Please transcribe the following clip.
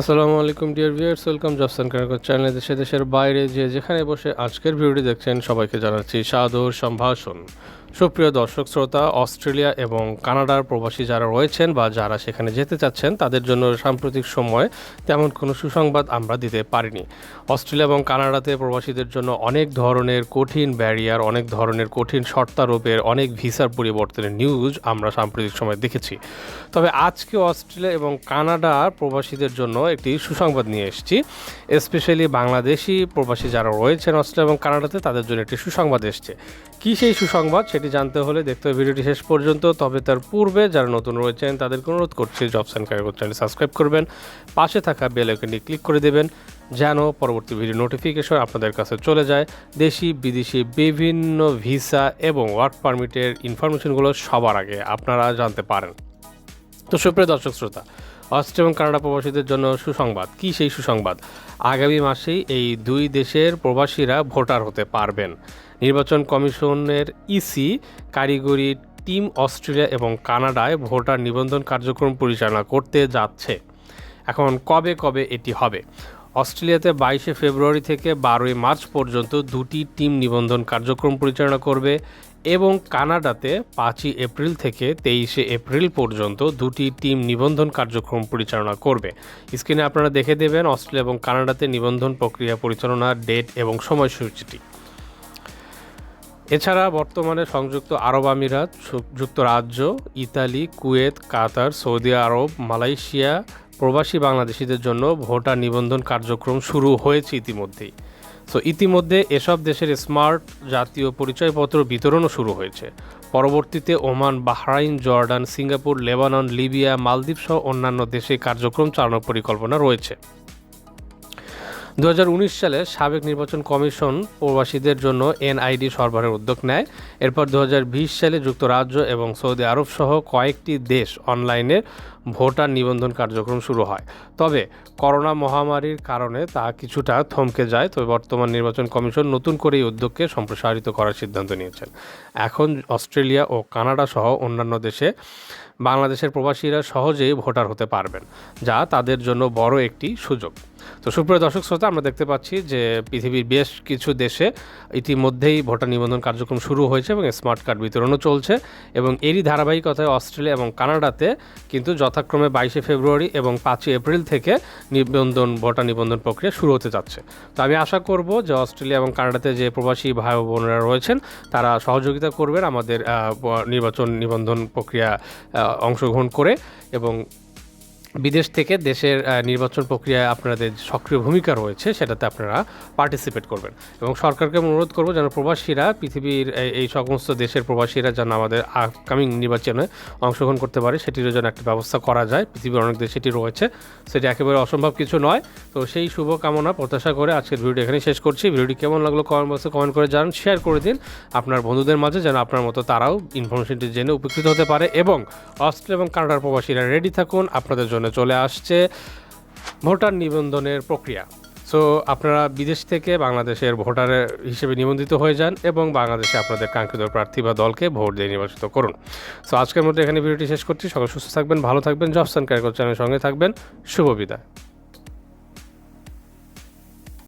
আসসালামু আলাইকুম, dear viewers. Welcome jobs and Karigar চ্যানেলে দেশে, দেশের বাইরে যে যেখানে বসে আজকের ভিডিওটি দেখছেন, সবাইকে জানাচ্ছি সাদর সম্ভাষণ। সুপ্রিয় দর্শক, শ্রোতা, অস্ট্রেলিয়া এবং কানাডার প্রবাসী যারা রয়েছেন বা যারা সেখানে যেতে চাচ্ছেন, তাদের জন্য সাম্প্রতিক সময় তেমন কোনো সুসংবাদ আমরা দিতে পারিনি। অস্ট্রেলিয়া এবং কানাডাতে প্রবাসীদের জন্য অনেক ধরনের কঠিন ব্যারিয়ার অনেক ধরনের কঠিন শর্তারোপের, অনেক ভিসার পরিবর্তনের নিউজ আমরা সাম্প্রতিক সময় দেখেছি। তবে আজকে অস্ট্রেলিয়া এবং কানাডার প্রবাসীদের জন্য একটি সুসংবাদ নিয়ে এসেছি। স্পেশালি বাংলাদেশি প্রবাসী যারা রয়েছেন অস্ট্রেলিয়া এবং কানাডাতে, তাদের জন্য একটি সুসংবাদ এসছে। কী সেই সুসংবাদ? সেটি জানতে হলে দেখতে হবে ভিডিওটি শেষ পর্যন্ত। তবে তার পূর্বে যারা নতুন রয়েছেন, তাদেরকে অনুরোধ করছি jobs and Karigar channel subscribe করবেন, পাশে থাকা বেল আইকনটি ক্লিক করে দেবেন, যেন পরবর্তী ভিডিও নোটিফিকেশন আপনাদের কাছে চলে যায়। দেশি, বিদেশি, বিভিন্ন ভিসা এবং ওয়ার্ক পারমিটের ইনফরমেশনগুলো সবার আগে আপনারা জানতে পারেন। তো সুপ্রিয় দর্শক, শ্রোতা অস্ট্রেলিয়া এবং কানাডা প্রবাসীদের জন্য সুসংবাদ। কি সেই সুসংবাদ? আগামী মাসেই এই দুই দেশের প্রবাসীরা ভোটার হতে পারবেন। নির্বাচন কমিশনের ইসি কারিগরি টিম অস্ট্রেলিয়া এবং কানাডায় ভোটার নিবন্ধন কার্যক্রম পরিচালনা করতে যাচ্ছে। এখন কবে কবে এটি হবে? অস্ট্রেলিয়াতে বাইশে ফেব্রুয়ারি থেকে বারোই মার্চ পর্যন্ত দুটি টিম নিবন্ধন কার্যক্রম পরিচালনা করবে এবং কানাডাতে পাঁচই এপ্রিল থেকে তেইশে এপ্রিল পর্যন্ত দুটি টিম নিবন্ধন কার্যক্রম পরিচালনা করবে। স্ক্রিনে আপনারা দেখে দেবেন অস্ট্রেলিয়া এবং কানাডাতে নিবন্ধন প্রক্রিয়া পরিচালনার ডেট এবং সময়সূচিটি। এছাড়া বর্তমানে সংযুক্ত আরব আমিরাত যুক্তরাজ্য, Italy, Kuwait, Qatar, Saudi Arab, Malaysia প্রবাসী বাংলাদেশিদের জন্য ভোটার নিবন্ধন কার্যক্রম শুরু হয়েছে ইতিমধ্যেই। সো ইতিমধ্যে এসব দেশের স্মার্ট জাতীয় পরিচয়পত্র বিতরণও শুরু হয়েছে। পরবর্তীতে Oman, Bahrain, Jordan, Singapore, Lebanon, Libya, মালদ্বীপ সহ অন্যান্য দেশে কার্যক্রম চালানোর পরিকল্পনা রয়েছে। দু হাজার উনিশ সালে সাবেক নির্বাচন কমিশন প্রবাসীদের জন্য এনআইডি সরবরাহের উদ্যোগ নেয়। এরপর দু হাজার বিশ সালে যুক্তরাজ্য এবং সৌদি আরব সহ কয়েকটি দেশ অনলাইনে ভোটার নিবন্ধন কার্যক্রম শুরু হয়। তবে করোনা মহামারীর কারণে তা কিছুটা থমকে যায়, তবে বর্তমান নির্বাচন কমিশন নতুন করে এই উদ্যোগকে সম্প্রসারিত করার সিদ্ধান্ত নিয়েছেন। এখন অস্ট্রেলিয়া ও কানাডা সহ অন্যান্য দেশে বাংলাদেশের প্রবাসীরা সহজেই ভোটার হতে পারবেন, যা তাদের জন্য বড় একটি সুযোগ। তো সুপ্রিয় দর্শক শ্রোতা, আমরা দেখতে পাচ্ছি যে পৃথিবীর বেশ কিছু দেশে ইতিমধ্যেই ভোটার নিবন্ধন কার্যক্রম শুরু হয়েছে এবং স্মার্ট কার্ড বিতরণও চলছে এবং এরই ধারাবাহিকতায় অস্ট্রেলিয়া এবং কানাডাতে কিন্তু যথাক্রমে বাইশে ফেব্রুয়ারি এবং পাঁচই এপ্রিল থেকে নিবন্ধন, ভোটার নিবন্ধন প্রক্রিয়া শুরু হতে যাচ্ছে। তো আমি আশা করব যে অস্ট্রেলিয়া এবং কানাডাতে যে প্রবাসী ভাই বোনেরা রয়েছেন, তারা সহযোগিতা করবেন আমাদের নির্বাচন নিবন্ধন প্রক্রিয়া অংশগ্রহণ করে এবং বিদেশ থেকে দেশের নির্বাচন প্রক্রিয়ায় আপনাদের সক্রিয় ভূমিকা রয়েছে, সেটাতে আপনারা পার্টিসিপেট করবেন। এবং সরকারকে অনুরোধ করব যেন প্রবাসীরা, পৃথিবীর এই- এই সমস্ত দেশের প্রবাসীরা যেন আমাদের আপকামিং নির্বাচনে অংশগ্রহণ করতে পারে, সেটিরও যেন একটা ব্যবস্থা করা যায়। পৃথিবীর অনেক দেশ সেটি রয়েছে, সেটি একেবারে অসম্ভব কিছু নয়। তো সেই শুভকামনা, প্রত্যাশা করে আজকের ভিডিও এখানে শেষ করছি। ভিডিওটি কেমন লাগল কমেন্ট বক্সে কমেন্ট করে জানান শেয়ার করে দিন। আপনার বন্ধুদের মাঝে যেন আপনার মতো তারাও ইনফরমেশনটি জেনে উপকৃত হতে পারে। এবং অস্ট্রেলিয়া এবং কানাডার প্রবাসীরা রেডি থাকুন, আপনাদের জন্য চলে আসছে ভোটার নিবন্ধনের প্রক্রিয়া। সো আপনারা বিদেশ থেকে বাংলাদেশের ভোটার হিসেবে নিবন্ধিত হয়ে যান এবং বাংলাদেশে আপনাদের কাঙ্ক্ষিত প্রার্থী বা দলকে ভোট দিয়ে নির্বাচিত করুন। সো আজকের মধ্যে এখানে ভিডিওটি শেষ করছি। সকল সুস্থ থাকবেন, ভালো থাকবেন। জবসান ক্যারিকর চ্যানেলের সঙ্গে থাকবেন। শুভ বিদায়।